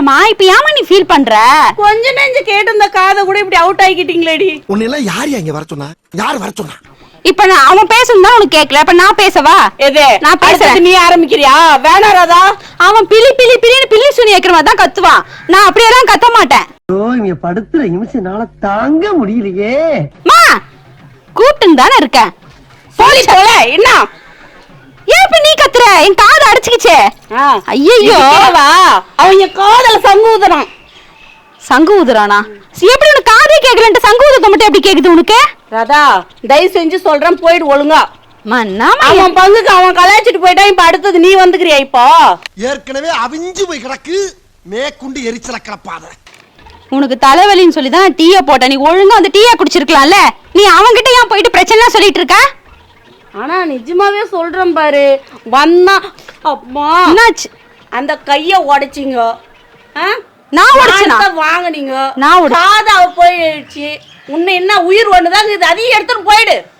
இல்லம்மா இப்ப ஏமா நீ ஃபீல் பண்ற? கொஞ்ச நெஞ்சு கேட்டு இந்த காதை கூட இப்படி அவுட் ஆகிக்கிட்டீங்களேடி. உன்னை எல்லாம் யார் இங்க வர சொன்னா? யார் வர சொன்னா? இப்ப நான் அவன் பேசணும் உனக்கு கேட்கல இப்ப நான் பேசவா? எது நான். அடுத்தது நீ ஆரம்பிக்கிறியா? வேணா ராதா அவன் பிலி பிலி பிலின்னு பில்லி சுனி வைக்கிற மாதிரி தான் கத்துவான். நான் அப்படியெல்லாம் கத்த மாட்டேன். ஐயோ இங்க படுத்துற நிமிஷம்னால தாங்க முடியலையே. மா கூப்பிட்டு தானே இருக்கேன். தொலை என்ன ஏன் இப்ப நீ கத்துற என் காது அடிச்சுக்கிச்சே. ஆ, ஐயையோ. இதுக்கேவா? அவங்க காதல சங்கு ஊதுறான் சங்கு ஊதுறானா எப்படி உனக்கு காதே கேட்கலன்ட்டு சங்கு ஊதுக்க மட்டும் எப்படி கேக்குது உனக்கு? ராதா தயவு செஞ்சு சொல்றேன் போயிடு ஒழுங்கா. அவன் பங்குக்கு அவன் கலாய்ச்சிட்டு போயிட்டான் இப்ப அடுத்தது நீ வந்துக்கிறியா இப்போ? ஏற்கனவே அவிஞ்சு போய் கிடக்கு மேற்குண்டு எரிச்சல கிளப்பாத உனக்கு தலைவலின்னு சொல்லி தான் டீயை போட்ட. நீ ஒழுங்கா அந்த டீயை குடிச்சிருக்கலாம்ல. நீ அவன்கிட்ட ஏன் போயிட்டு பிரச்சனை சொல்லிட்டு இருக்க? ஆனா நிஜமாவே சொல்றேன் பாரு. வந்தா அம்மா. என்னாச்சு? அந்த கைய உடைச்சிங்க? நான் உடைச்சனா? வாங்குனீங்க. நான் உடை- காது அவ போயிடுச்சு. உன்னை என்ன உயிர் ஒண்ணுதான் இது? அதையும் எடுத்துட்டு போயிடு.